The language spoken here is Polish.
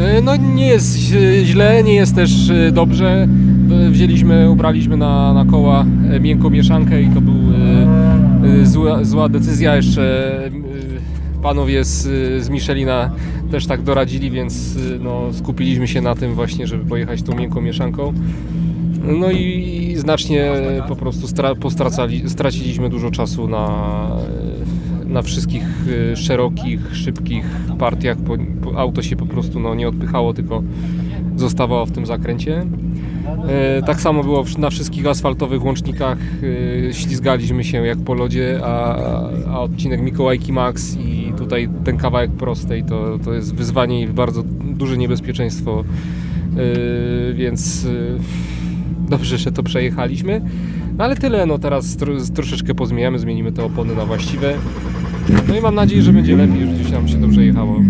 E, No nie jest źle, nie jest też e, dobrze. Wzięliśmy, ubraliśmy na, na koła e, miękką mieszankę i to był zła, zła decyzja. Jeszcze panowie z, z Michelina też tak doradzili, więc no, skupiliśmy się na tym właśnie, żeby pojechać tą miękką mieszanką. No i znacznie po prostu stra, straciliśmy dużo czasu na, na wszystkich e, szerokich, szybkich partiach. Auto się po prostu no, nie odpychało, tylko zostawało w tym zakręcie. E, Tak samo było na wszystkich asfaltowych łącznikach. e, Ślizgaliśmy się jak po lodzie, a, a odcinek Mikołajki Max i tutaj ten kawałek prostej to, to jest wyzwanie i bardzo duże niebezpieczeństwo. Więc dobrze, że to przejechaliśmy. No ale tyle, no teraz tro, troszeczkę pozmieniamy, zmienimy te opony na właściwe. No i mam nadzieję, że będzie lepiej, że gdzieś nam się dobrze jechało.